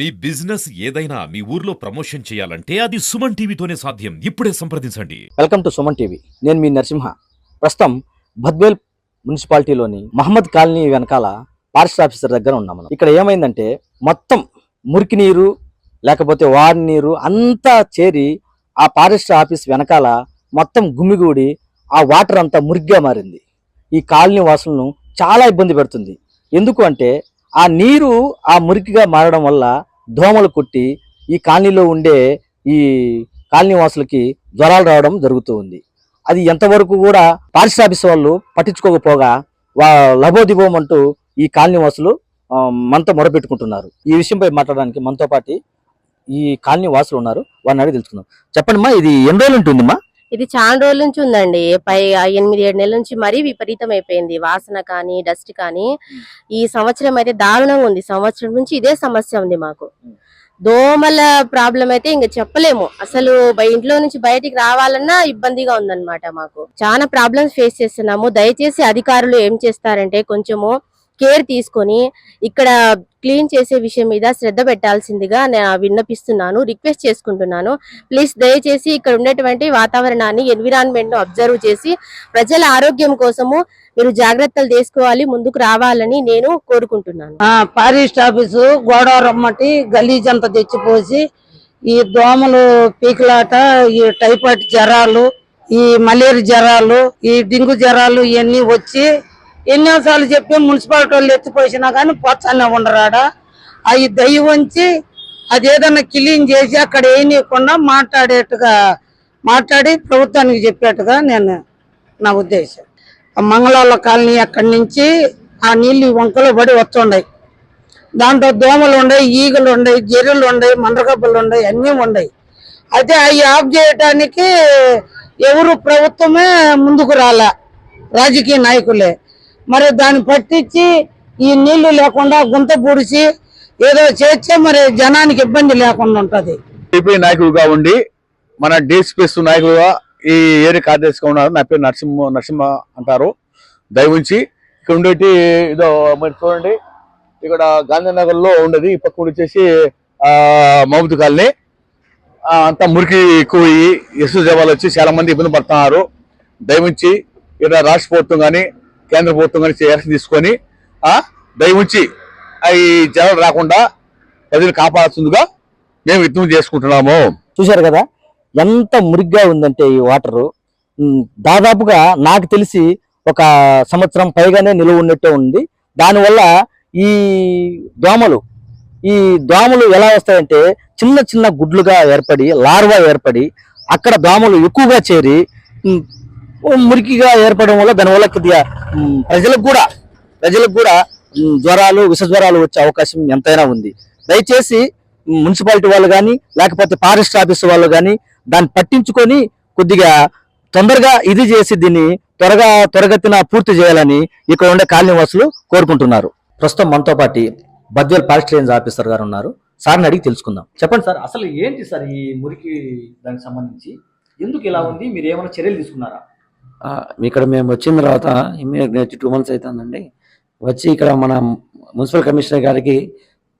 మీ business ఏదైనా మీ ఊర్లో promotion చేయాలంటే అది సుమన్ టీవీతోనే సాధ్యం. ఇప్పుడే సంప్రదించండి. Welcome to Suman TV. నేను మీ నరసింహ. ప్రస్తుతం బద్వేల్ మున్సిపాలిటీలోని మహమ్మద్ కాలనీ వెనకాల ఫారెస్ట్ ఆఫీసర్ దగ్గర ఉన్నాం మనం. ఇక్కడ ఏమైందంటే మొత్తం మురికి నీరు లేకపోతే వాడి నీరు అంతా చేరి ఆ ఫారెస్ట్ ఆఫీస్ వెనకాల మొత్తం గుమిగూడి ఆ వాటర్ అంతా మురిగ్గా మారింది. ఈ కాలనీ వాసులను చాలా ఇబ్బంది పెడుతుంది. ఎందుకు అంటే ఆ నీరు ఆ మురికిగా మారడం వల్ల దోమలు కుట్టి ఈ కాలనీలో ఉండే ఈ కాలనీ వాసులకి జ్వరాలు రావడం జరుగుతూ ఉంది. అది ఎంతవరకు కూడా పారిశ్ర ఆఫీస్ వాళ్ళు పట్టించుకోకపోగా వా లబోదిబోం అంటూ ఈ కాలనీ వాసులు మనతో మొరపెట్టుకుంటున్నారు. ఈ విషయంపై మాట్లాడడానికి మనతో పాటు ఈ కాలనీ వాసులు ఉన్నారు. వారిని అడిగి తెలుసుకుందాం. చెప్పండి ఇది ఎన్ని రోజులు ఉంటుందమ్మా? ఇది చాలా రోజుల నుంచి ఉందండి. పై ఎనిమిది ఏడు నెలల నుంచి మరీ విపరీతం అయిపోయింది వాసన కానీ డస్ట్ కానీ. ఈ సంవత్సరం అయితే దారుణంగా ఉంది. సంవత్సరం నుంచి ఇదే సమస్య ఉంది మాకు. దోమల ప్రాబ్లం అయితే ఇంకా చెప్పలేము. అసలు ఇంట్లో నుంచి బయటికి రావాలన్నా ఇబ్బందిగా ఉందన్నమాట మాకు. చాలా ప్రాబ్లమ్స్ ఫేస్ చేస్తున్నాము. దయచేసి అధికారులు ఏం చేస్తారంటే కొంచెము కేర్ తీసుకొని ఇక్కడ క్లీన్ చేసే విషయం మీద శ్రద్ధ పెట్టాల్సిందిగా నేను విన్నపిస్తున్నాను రిక్వెస్ట్ చేసుకుంటున్నాను. ప్లీజ్ దయచేసి ఇక్కడ ఉన్నటువంటి వాతావరణాన్ని ఎన్విరాన్మెంట్ను అబ్జర్వ్ చేసి ప్రజల ఆరోగ్యం కోసము మీరు జాగ్రత్తలు తీసుకోవాలి ముందుకు రావాలని నేను కోరుకుంటున్నాను. ఫారెస్ట్ ఆఫీసు గోడ రమ్మటి గలీజ్ అంతా తెచ్చిపోసి ఈ దోమలు పీకులాట ఈ టైఫాయిడ్ జ్వరాలు ఈ మలేరియా జ్వరాలు ఈ డెంగ్యూ జ్వరాలు ఇవన్నీ వచ్చి ఎన్నోసార్లు చెప్పి మున్సిపాలిటీ వాళ్ళు ఎత్తిపోసినా కానీ పోతానే ఉండరాడా అవి దయ ఉంచి అది ఏదన్నా క్లీన్ చేసి అక్కడ వేయనీయకుండా మాట్లాడేట్టుగా మాట్లాడి ప్రభుత్వానికి చెప్పేట్టుగా నేను నా ఉద్దేశం. ఆ మంగళాల కాలనీ అక్కడి నుంచి ఆ నీళ్ళు వంకలో పడి వస్తుండయి. దాంట్లో దోమలు ఉన్నాయి ఈగలు ఉన్నాయి జెర్రులు ఉన్నాయి మండ్రకబ్బలు ఉన్నాయి అన్నీ ఉన్నాయి అయితే అవి ఆఫ్ చేయటానికి ఎవరు ప్రభుత్వమే ముందుకు రాలే. రాజకీయ నాయకులే. మరి దాన్ని పట్టించి ఈ నీళ్ళు లేకుండా గుంత పూడిచి ఏదో చేస్తే మరి జనానికి ఇబ్బంది లేకుండా ఉంటది. టీపీ నాయకుడుగా ఉండి మన డిఎస్పీఎస్ నాయకుడుగా ఈ ఏరియా కార్యదర్శిగా ఉన్నారు. నా పేరు నరసింహ నరసింహ అంటారు. దయవుంచి ఇక్కడ ఉండేటి ఇదో మరి చూడండి. ఇక్కడ గాంధీనగర్లో ఉండేది. ఈ పక్క వచ్చేసి ఆ మహబూద్ కాలనీ. అంతా మురికి ఎక్కువ ఎస్సు జవాలు వచ్చి చాలా మంది ఇబ్బంది పడుతున్నారు. దయవుంచి ఇక్కడ రాష్ట్ర ప్రభుత్వం కానీ కేంద్ర ప్రభుత్వం కానీ యాక్షన్ తీసుకొని ఆ దయవుంచి ఆ ఈ జనాలు రాకుండా ప్రజలు కాపాడుతుందిగా మేము విజ్ఞప్తి చేసుకుంటున్నాము. చూశారు కదా ఎంత మురిగ్గా ఉందంటే ఈ వాటరు. దాదాపుగా నాకు తెలిసి ఒక సంవత్సరం పైగానే నిలువ ఉన్నట్టే ఉంది. దానివల్ల ఈ దోమలు ఈ దోమలు ఎలా వస్తాయంటే చిన్న చిన్న గుడ్లుగా ఏర్పడి లార్వా ఏర్పడి అక్కడ దోమలు ఎక్కువగా చేరి మురికిగా ఏర్పడడం వల్ల దానివల్ల కొద్దిగా ప్రజలకు కూడా ప్రజలకు కూడా జ్వరాలు విష జ్వరాలు వచ్చే అవకాశం ఎంతైనా ఉంది. దయచేసి మున్సిపాలిటీ వాళ్ళు కానీ లేకపోతే ఫారెస్ట్ ఆఫీస్ వాళ్ళు కానీ దాన్ని పట్టించుకొని కొద్దిగా తొందరగా ఇది చేసి దీన్ని త్వరగా త్వరగతిన పూర్తి చేయాలని ఇక్కడ ఉండే కాలనీవాసులు కోరుకుంటున్నారు. ప్రస్తుతం మనతో పాటు బద్వేల్ ఫారెస్ట్ రేంజ్ ఆఫీసర్ గారు ఉన్నారు. సార్ని అడిగి తెలుసుకుందాం. చెప్పండి సార్ అసలు ఏంటి సార్ ఈ మురికి దానికి సంబంధించి? ఎందుకు ఇలా ఉంది? మీరు ఏమైనా చర్యలు తీసుకున్నారా? ఇక్కడ మేము వచ్చిన తర్వాత ఇమ్మీడియట్ వచ్చి టూ మంత్స్ అవుతుందండి వచ్చి ఇక్కడ మన మున్సిపల్ కమిషనర్ గారికి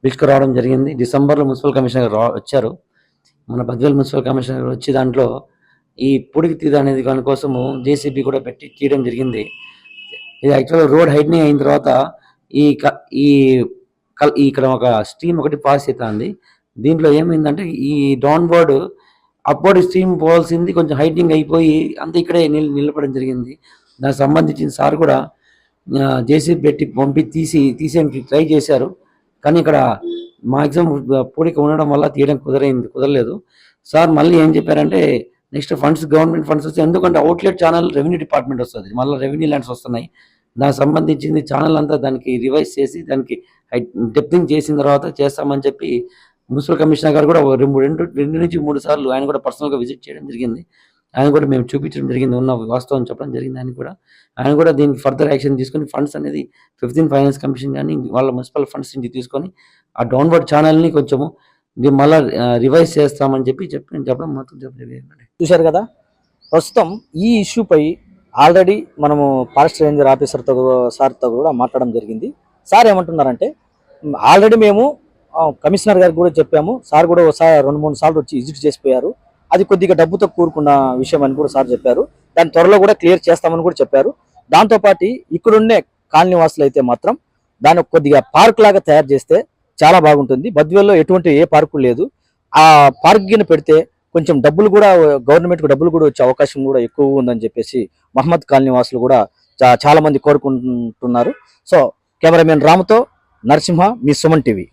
పిలుచుకురావడం జరిగింది. డిసెంబర్లో మున్సిపల్ కమిషనర్ రా- వచ్చారు. మన బద్వేల్ మున్సిపల్ కమిషనర్ వచ్చి దాంట్లో ఈ పొడికి తీద అనేది దానికోసము జేసీబీ కూడా పెట్టి తీయడం జరిగింది. ఇది యాక్చువల్గా రోడ్ హైడ్నింగ్ అయిన తర్వాత ఈ క- ఈ కల్- ఇక్కడ ఒక స్ట్రీమ్ ఒకటి పాస్ అవుతుంది. దీంట్లో ఏమైందంటే ఈ డౌన్ బోర్డు అప్వర్డ్ స్ట్రీమ్ పోవాల్సింది కొంచెం హైటింగ్ అయిపోయి అంత ఇక్కడే నిల్ నిలబడడం జరిగింది. దానికి సంబంధించిన సార్ కూడా జేసీబీ పెట్టి పంపి తీసి తీసేయడానికి ట్రై చేశారు. కానీ ఇక్కడ మాక్సిమం పూడిక ఉండడం వల్ల తీయడం కుదరైంది కుదరలేదు. సార్ మళ్ళీ ఏం చెప్పారంటే నెక్స్ట్ ఫండ్స్ గవర్నమెంట్ ఫండ్స్ వస్తాయి ఎందుకంటే అవుట్లెట్ ఛానల్ రెవెన్యూ డిపార్ట్మెంట్ వస్తుంది. మళ్ళీ రెవెన్యూ ల్యాండ్స్ వస్తున్నాయి. దానికి సంబంధించింది ఛానల్ అంతా దానికి రివైజ్ చేసి దానికి డెప్తింగ్ చేసిన తర్వాత చేస్తామని చెప్పి మున్సిపల్ కమిషనర్ గారు కూడా ఒక రెండు రెండు రెండు నుంచి మూడు సార్లు ఆయన కూడా పర్సనల్గా విజిట్ చేయడం జరిగింది. ఆయన కూడా మేము చూపించడం జరిగింది ఉన్న వాస్తవం చెప్పడం జరిగింది ఆయన కూడా. ఆయన కూడా దీనికి ఫర్దర్ యాక్షన్ తీసుకొని ఫండ్స్ అనేది ఫిఫ్టీన్ ఫైనాన్స్ కమిషన్ కానీ వాళ్ళ మున్సిపల్ ఫండ్స్ నుంచి తీసుకొని ఆ డౌన్వర్డ్ ఛానల్ని కొంచెము మళ్ళీ మళ్ళా రివైజ్ చేస్తామని చెప్పి చెప్పి చెప్పడం మాత్రం చెప్పలేదు చూశారు కదా? ప్రస్తుతం ఈ ఇష్యూపై ఆల్రెడీ మనము ఫారెస్ట్ రేంజర్ ఆఫీసర్తో సార్తో కూడా మాట్లాడడం జరిగింది. సార్ ఏమంటున్నారంటే ఆల్రెడీ మేము కమిషనర్ గారికి కూడా చెప్పాము. సార్ కూడా ఒకసారి రెండు మూడు సార్లు వచ్చి విజిట్ చేసిపోయారు. అది కొద్దిగా డబ్బుతో కూరుకున్న విషయం అని కూడా సార్ చెప్పారు. దాని త్వరలో కూడా క్లియర్ చేస్తామని కూడా చెప్పారు. దాంతోపాటు ఇక్కడుండే ఇక్కడున్నే అయితే మాత్రం దాన్ని కొద్దిగా పార్క్ లాగా తయారు చేస్తే చాలా బాగుంటుంది. బద్వేల్లో ఎటువంటి ఏ పార్కు లేదు. ఆ పార్క్ గిన పెడితే కొంచెం డబ్బులు కూడా గవర్నమెంట్కి డబ్బులు కూడా వచ్చే అవకాశం కూడా ఎక్కువ ఉందని చెప్పేసి మహమ్మద్ కాలనీ వాసులు కూడా చా- చాలా మంది కోరుకుంటున్నారు. సో కెమెరామెన్ రామ్తో నరసింహ మీ సుమన్ టీవీ.